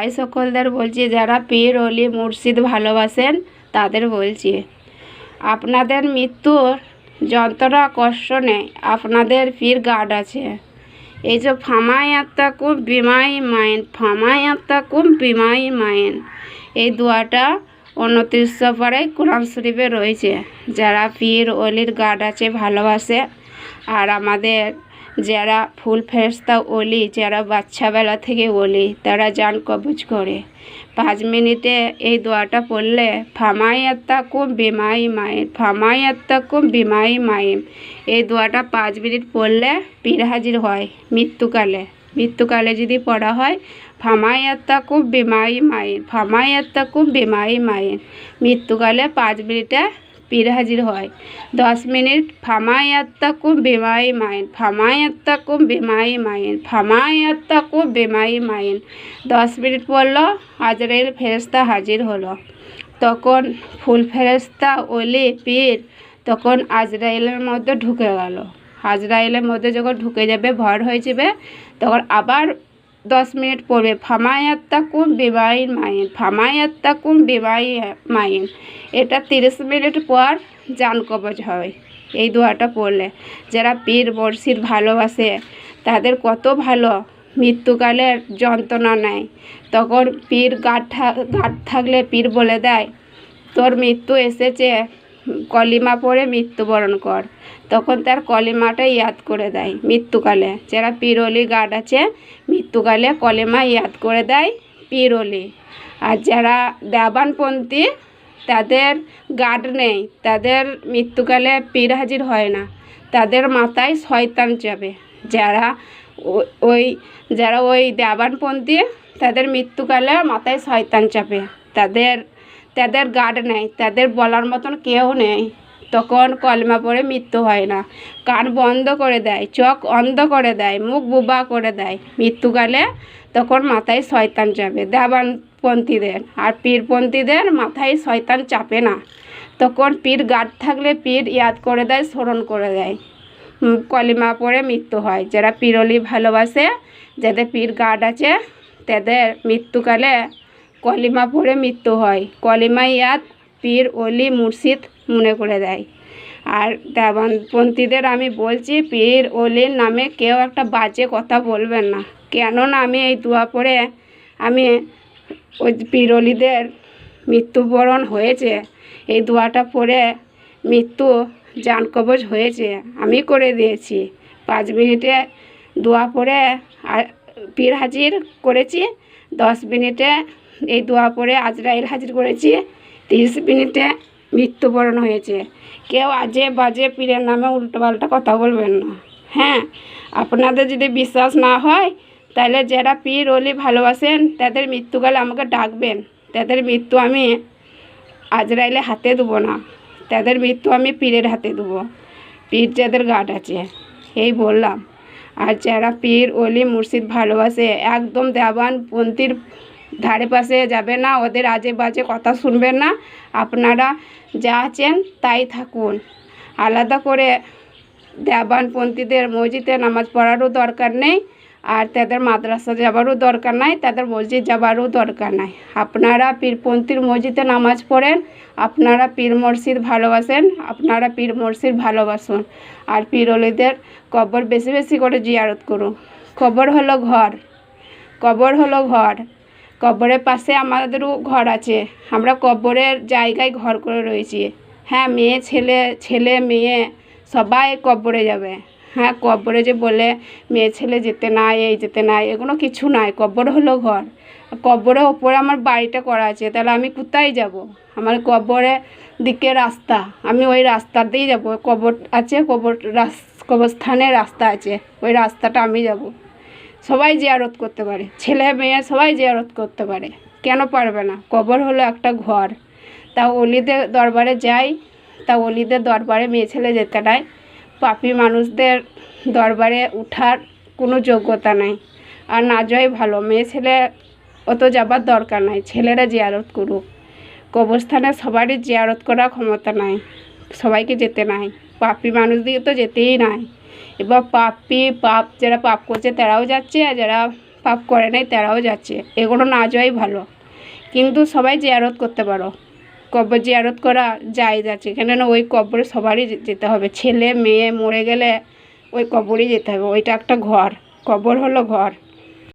ভাই সকলদের বলছি, যারা পীর অলি মুর্শিদ ভালোবাসেন, তাদের বলছি, আপনাদের মৃত্যুর যন্ত্রণা কষ্ট নেই, আপনাদের পীর গার্ড আছে। এই যে ফামাই আত্মাকুম বিমাই মাইন ফামাই আত্মাকুম বিমাই মাইন এই দোয়াটা উনত্রিশশো পাড়ায় কোরআন শরীফে রয়েছে, যারা পীর অলির গার্ড আছে, ভালোবাসে। আর আমাদের যারা ফুল ফেরস্তা ওলি, যারা বাচ্চাবেলা থেকে ওলি, তারা যান কবজ করে। পাঁচ মিনিটে এই দোয়াটা পড়লে ফামাই আত্মা কুম বিমাই মাইম ফামাই আত্মা কুম বিমাই মাইম এই দোয়াটা পাঁচ মিনিট পড়লে পীর হাজির হয় মৃত্যুকালে। মৃত্যুকালে যদি পড়া হয় ফামাই আত্মা কুম বিমাই মাইন ফামাই আত্মা কুম বিমাই মাইন। মৃত্যুকালে পাঁচ মিনিটে পীর হাজির হয়। দশ মিনিট ফামাই আত্মা কুম বিমাই মাইন ফামাই আত্মা কুম বিমাই মাইন ফামাই আত্মা কুম বিমাই মাইন দশ মিনিট পড়ল আজরাইল ফেরেস্তা হাজির হলো। তখন ফুল ফেরেস্তা ওলে পীর তখন আজরাইলের মধ্যে ঢুকে গেল। আজরাইলের মধ্যে যখন ঢুকে যাবে, ভর হয়ে যাবে, তখন আবার দশ মিনিট পড়বে। ফামায়াত্তা কুম বিবাহীর মাইন ফামায়াত্তা কুম বিবাহী মাইন। এটা তিরিশ মিনিট পর জান কবজ হয়। এই দোয়াটা পড়লে যারা পীর বর্ষির ভালোবাসে, তাদের কত ভালো মৃত্যুকালের যন্ত্রণা নেয়। তখন পীর গাঢ় গাঢ় থাকলে পীর বলে দেয়, তোর মৃত্যু এসেছে, কলিমা পড়ে মৃত্যুবরণ কর। তখন তার কলিমাটা ইয়াদ করে দেয় মৃত্যুকালে। যারা পিরলি গার্ড আছে, মৃত্যুকালে কলিমা ইয়াদ করে দেয় পিরলি। আর যারা দেবানপন্থী, তাদের গার্ড নেই, তাদের মৃত্যুকালে পীর হাজির হয় না। তাদের মাথায় শয়তান যাবে যারা ওই যারা ওই দেবানপন্থী, তাদের মৃত্যুকালে মাথায় শয়তান চাপে। তাদের তাদের গার্ড নেই, তাদের বলার মতন কেউ নেই। তখন কলমা পড়ে মৃত্যু হয় না। কান বন্ধ করে দেয়, চোখ অন্ধ করে দেয়, মুখ বুবা করে দেয়। মৃত্যুকালে তখন মাথায় শয়তান চাপে, দেবানপন্থীদের। আর পীরপন্থীদের মাথায় শয়তান চাপে না। তখন পীর গার্ড থাকলে পীর ইয়াদ করে দেয়, স্মরণ করে দেয়। কলিমা পড়ে মৃত্যু হয়। যারা পিরলি ভালোবাসে, যাদের পীর গার্ড আছে, তাদের মৃত্যুকালে কলিমা পড়ে মৃত্যু হয়। কলিমা ইয়াদ, পীর অলি মুর্শিদ মনে করে দেয়। আর দেবানপন্থীদের আমি বলছি, পীর ওলির নামে কেউ একটা বাজে কথা বলবেন না। কেননা আমি এই দোয়া পড়ে আমি ওই পীর অলিদের মৃত্যুবরণ হয়েছে। এই দোয়াটা পড়ে মৃত্যু কবজ হয়েছে, আমি করে দিয়েছি। পাঁচ মিনিটে দোয়া পড়ে পীর হাজির করেছি, দশ মিনিটে এই দোয়া পড়ে আজরাইল হাজির করেছি, তিরিশ মিনিটে মৃত্যুবরণ হয়েছে। কেউ আজে বাজে পীরের নামে উল্টোপাল্টা কথা বলবেন না। হ্যাঁ আপনাদের যদি বিশ্বাস না হয়, তাহলে যারা পীর অলি ভালোবাসেন, তাদের মৃত্যুকালে আমাকে ডাকবেন। তাদের মৃত্যু আমি আজরাইলে হাতে দেবো না। তাদের মৃত্যু আমি পীরের হাতে দেবো। পীর যাদের গার্ড আছে, এই বললাম। আর যারা পীর অলি মুর্শিদ ভালোবাসে, একদম দেওয়ান পন্থীর ধারে পাশে যাবে না, ওদের আজে বাজে কথা শুনবেন না। আপনারা যা আছেন তাই থাকুন। আলাদা করে দেওয়ানপন্থীদের মসজিদে নামাজ পড়ারও দরকার নেই, আর তাদের মাদ্রাসা যাবারও দরকার নাই, তাদের মসজিদ যাবারও দরকার নাই। আপনারা পীরপন্থীর মসজিদে নামাজ পড়েন, আপনারা পীর মসজিদ ভালোবাসেন, আপনারা পীর মসজিদ ভালোবাসুন। আর পীরলিদের কবর বেশি বেশি করে জিয়ারত করুন। কবর হলো ঘর। কবর হলো ঘর। কবরের পাশে আমাদেরও ঘর আছে। আমরা কবরের জায়গায় ঘর করে রয়েছি। হ্যাঁ মেয়ে, ছেলে ছেলে, মেয়ে, সবাই কবরে যাবে। হ্যাঁ কবরে যে বলে মেয়ে, ছেলে যেতে নাই এই যেতে নাই এগুলো কিছু নাই কবর হলো ঘর। কবরের ওপরে আমার বাড়িটা করা আছে, তাহলে আমি কোথায় যাব? আমার কবরের দিকে রাস্তা, আমি ওই রাস্তা দিয়েই যাব। কবর আছে, কবর রাস, কবরস্থানের রাস্তা আছে, ওই রাস্তাটা আমি যাব। সবাই জিয়ারত করতে পারে। ছেলে মেয়ে সবাই জিয়ারত করতে পারে। কেন পারবে না? কবর হলো একটা ঘর। তা অলিদের দরবারে যাই। তা অলিদের দরবারে মেয়ে ছেলে যেতে নাই। পাপি মানুষদের দরবারে উঠার কোনো যোগ্যতা নাই। আর না যাই ভালো। মেয়ে ছেলে অত যাবার দরকার নাই। ছেলেরা জিয়ারত করুক। কবরস্থানে সবারই জিয়ারত করার ক্ষমতা নাই। সবাইকে যেতে নাই। পাপি মানুষদিকে তো যেতেই নাই। এবার পাপি পাপ, যারা পাপ করছে তারাও যাচ্ছে আর যারা পাপ করে নাই তারাও যাচ্ছে। এগুলো না যাওয়াই ভালো। কিন্তু সবাই জিয়ারত করতে পারো। কবর জিয়ারত করা যায় যাচ্ছে কেননা ওই কবরে সবারই যেতে হবে। ছেলে, মেয়ে মরে গেলে ওই কবরই যেতে হবে। ওইটা একটা ঘর। কবর হলো ঘর।